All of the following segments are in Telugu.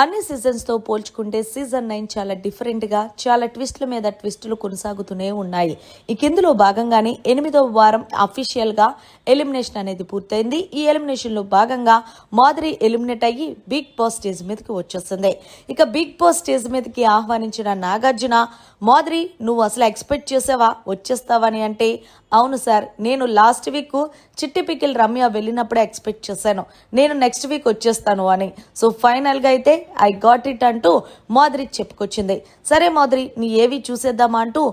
అన్ని సీజన్స్తో పోల్చుకుంటే సీజన్ నైన్ చాలా డిఫరెంట్గా చాలా ట్విస్ట్ల మీద ట్విస్టులు కొనసాగుతూనే ఉన్నాయి. ఇక ఇందులో భాగంగానే ఎనిమిదవ వారం అఫీషియల్గా ఎలిమినేషన్ అనేది పూర్తయింది. ఈ ఎలిమినేషన్లో భాగంగా మాధురి ఎలిమినేట్ అయ్యి బిగ్ బాస్ స్టేజ్ మీదకి వచ్చేస్తుంది ఇక బిగ్ బాస్ స్టేజ్ మీదకి ఆహ్వానించిన నాగార్జున మాధురి నువ్వు అసలు ఎక్స్పెక్ట్ చేసావా? వచ్చేస్తావని అంటే అవును సార్ నేను last week Chitti pickle Ramya వెళ్ళినప్పుడే ఎక్స్పెక్ట్ చేశాను. నేను నెక్స్ట్ వీక్ వచ్చేస్తాను అని. సో ఫైనల్గా అయితే ఐ గాట్ ఇట్ అంటూ మాధురి చెప్పుకొచ్చింది. సరే మాధురి నీ ఏవి చూసేద్దామా అంటూ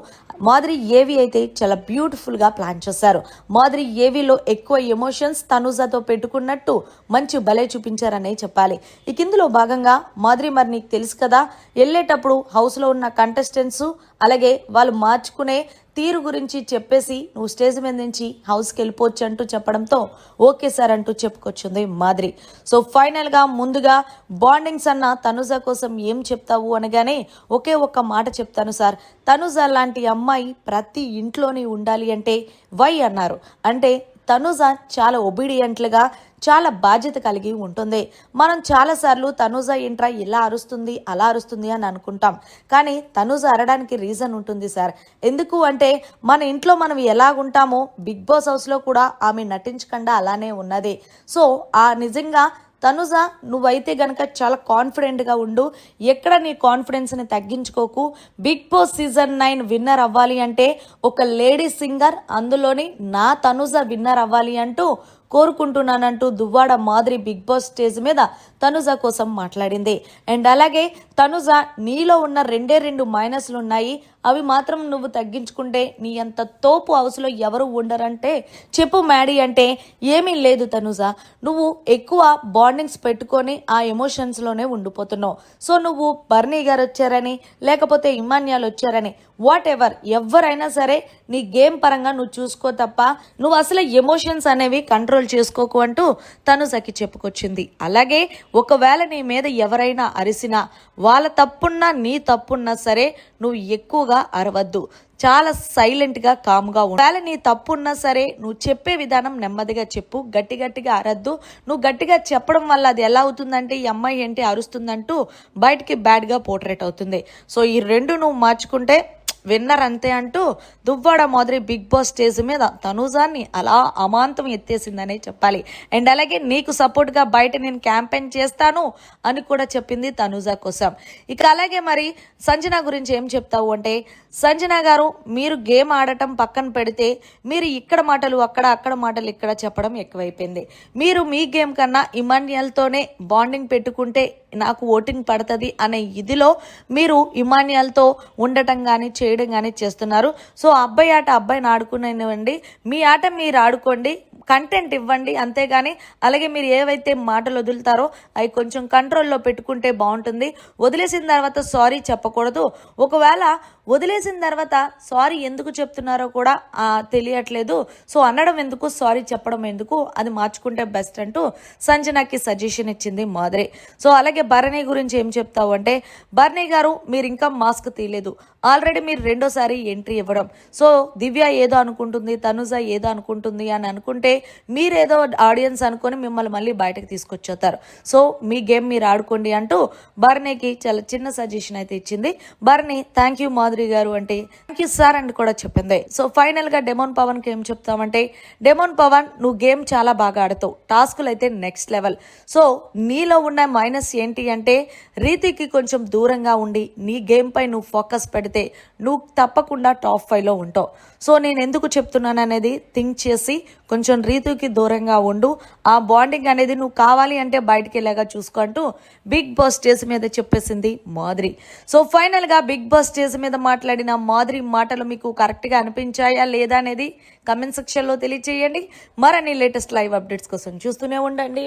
మాధురి ఏవి అయితే చాలా బ్యూటిఫుల్గా ప్లాన్ చేశారు. మాధురి ఏవిలో ఎక్కువ ఎమోషన్స్ తనుజాతో పెట్టుకున్నట్టు మంచి భలే చూపించారనే చెప్పాలి. ఇక ఇందులో భాగంగా మాధురి మరి నీకు తెలుసు కదా వెళ్ళేటప్పుడు హౌస్లో ఉన్న కంటెస్టెంట్స్ అలాగే వాళ్ళు మార్చుకునే తీరు గురించి చెప్పేసి నువ్వు స్టేజ్ మీద నుంచి హౌస్కి వెళ్ళిపోవచ్చు అంటూ చెప్పడంతో ఓకే సార్ అంటూ చెప్పుకొచ్చింది మాదిరి. సో ఫైనల్గా ముందుగా బాండింగ్స్ అన్న తనుజ కోసం ఏం చెప్తావు అనగానే ఒకే ఒక్క మాట చెప్తాను సార్. తనుజ లాంటి అమ్మాయి ప్రతి ఇంట్లోనే ఉండాలి అంటే వై అన్నారు. అంటే తనుజ చాలా ఒబీడియంట్లుగా చాలా బాధ్యత కలిగి ఉంటుంది. మనం చాలాసార్లు తనుజ ఏంట్రా ఇలా అరుస్తుంది అలా అరుస్తుంది అని అనుకుంటాం. కానీ తనుజ అరడానికి రీజన్ ఉంటుంది సార్. ఎందుకు అంటే మన ఇంట్లో మనం ఎలాగుంటామో బిగ్ బాస్ హౌస్లో కూడా ఆమె నటించకుండా అలానే ఉన్నది. సో ఆ నిజంగా తనుజ నువ్వైతే గనక చాలా కాన్ఫిడెంట్గా ఉండు. ఎక్కడ నీ కాన్ఫిడెన్స్ని తగ్గించుకోకు. Bigg Boss season nine winner అవ్వాలి అంటే ఒక లేడీ సింగర్ అందులోని నా తనుజ విన్నర్ అవ్వాలి అంటూ కోరుకుంటున్నానంటూ దువ్వాడ మాదిరి బిగ్ బాస్ స్టేజ్ మీద తనుజ కోసం మాట్లాడింది. అండ్ అలాగే తనుజ నీలో ఉన్న రెండే రెండు మైనస్లు ఉన్నాయి. అవి మాత్రం నువ్వు తగ్గించుకుంటే నీ అంత తోపు హౌస్లో ఎవరు ఉండరంటే చెప్పు మ్యాడీ అంటే ఏమీ లేదు తనుజ. నువ్వు ఎక్కువ బాండింగ్స్ పెట్టుకొని ఆ ఎమోషన్స్లోనే ఉండిపోతున్నావు. సో నువ్వు బర్నీ గారు వచ్చారని లేకపోతే ఇమాన్యాలు వచ్చారని వాట్ ఎవర్ ఎవరైనా సరే నీ గేమ్ పరంగా నువ్వు చూసుకో తప్ప నువ్వు అసలు ఎమోషన్స్ అనేవి కంట్రోల్ చేసుకోకు అంటూ తను సఖి చెప్పుకొచ్చింది. అలాగే ఒకవేళ నీ మీద ఎవరైనా అరిసినా వాళ్ళ తప్పున్నా నీ తప్పున్నా సరే నువ్వు ఎక్కువగా అరవద్దు. చాలా సైలెంట్గా కామ్గా ఉండు. ఒకవేళ నీ తప్పు ఉన్నా సరే నువ్వు చెప్పే విధానం నెమ్మదిగా చెప్పు గట్టి గట్టిగా అరద్దు. నువ్వు గట్టిగా చెప్పడం వల్ల అది ఎలా అవుతుందంటే ఈ అమ్మాయి ఏంటి అరుస్తుందంటూ బయటికి బ్యాడ్గా పోర్ట్రేట్ అవుతుంది. సో ఈ రెండు నువ్వు మార్చుకుంటే విన్నర్ అంతే అంటూ దువ్వాడ మాదిరి బిగ్ బాస్ స్టేజ్ మీద తనూజాన్ని అలా అమాంతం ఎత్తేసిందనే చెప్పాలి. అండ్ అలాగే నీకు సపోర్ట్గా బయట నేను క్యాంపెయిన్ చేస్తాను అని కూడా చెప్పింది తనూజా కోసం. ఇక అలాగే మరి సంజన గురించి ఏం చెప్తావు అంటే సంజన గారు మీరు గేమ్ ఆడటం పక్కన పెడితే మీరు ఇక్కడ మాటలు అక్కడ అక్కడ మాటలు ఇక్కడ చెప్పడం ఎక్కువైపోయింది. మీరు మీ గేమ్ కన్నా ఇమాన్యల్తోనే బాండింగ్ పెట్టుకుంటే నాకు ఓటింగ్ పడుతుంది అనే ఇదిలో మీరు ఇమాన్యల్తో ఉండటం కానీ చేయడం కానీ చేస్తున్నారు. సో అబ్బాయి ఆట అబ్బాయిని ఆడుకునేవ్వండి మీ ఆట మీరు ఆడుకోండి. కంటెంట్ ఇవ్వండి. అంతేగాని అలాగే మీరు ఏవైతే మాటలు వదులుతారో అవి కొంచెం కంట్రోల్లో పెట్టుకుంటే బాగుంటుంది. వదిలేసిన తర్వాత సారీ చెప్పకూడదు. ఒకవేళ వదిలేసిన తర్వాత సారీ ఎందుకు చెప్తున్నారో కూడా తెలియట్లేదు. సో అనడం ఎందుకు సారీ చెప్పడం ఎందుకు అది మార్చుకుంటే బెస్ట్ అంటూ సంజనాకి సజెషన్ ఇచ్చింది మాదిరి. సో అలాగే భరణి గురించి ఏం చెప్తావు అంటే భరణి గారు మీరు ఇంకా మాస్క్ తీయలేదు. ఆల్రెడీ మీరు రెండోసారి ఎంట్రీ ఇవ్వడం. సో దివ్య ఏదో అనుకుంటుంది తనుజ ఏదో అనుకుంటుంది అని అనుకుంటే మీరేదో ఆడియన్స్ అనుకొని మిమ్మల్ని మళ్ళీ బయటకు తీసుకొచ్చేస్తారు. సో మీ గేమ్ మీరు ఆడుకోండి అంటూ బర్నీకి చాలా చిన్న సజెషన్ అయితే ఇచ్చింది. బర్నీ థ్యాంక్ యూ మాధురి గారు అంటే థ్యాంక్ యూ సార్ అని కూడా చెప్పింది. సో ఫైనల్గా డెమోన్ పవన్కి ఏం చెప్తామంటే డెమోన్ పవన్ నువ్వు గేమ్ చాలా బాగా ఆడతావు. టాస్కులు అయితే నెక్స్ట్ లెవెల్. సో నీలో ఉన్న మైనస్ ఏంటి అంటే రీతికి కొంచెం దూరంగా ఉండి నీ గేమ్ పై నువ్వు ఫోకస్ పెడితే నువ్వు తప్పకుండా టాప్ ఫైవ్లో ఉంటావు. సో నేను ఎందుకు చెప్తున్నాను అనేది థింక్ చేసి కొంచెం రీతుకి దూరంగా ఉండు. ఆ బాండింగ్ అనేది నువ్వు కావాలి అంటే బయటికి వెళ్ళాగా చూసుకుంటూ బిగ్ బాస్ స్టేజ్ మీద చెప్పేసింది మాధురి సో ఫైనల్గా బిగ్ బాస్ స్టేజ్ మీద మాట్లాడిన మాధురి మాటలు మీకు కరెక్ట్గా అనిపించాయా లేదా అనేది కమెంట్ సెక్షన్లో తెలియచేయండి. మరిన్ని లేటెస్ట్ లైవ్ అప్డేట్స్ కోసం చూస్తూనే ఉండండి.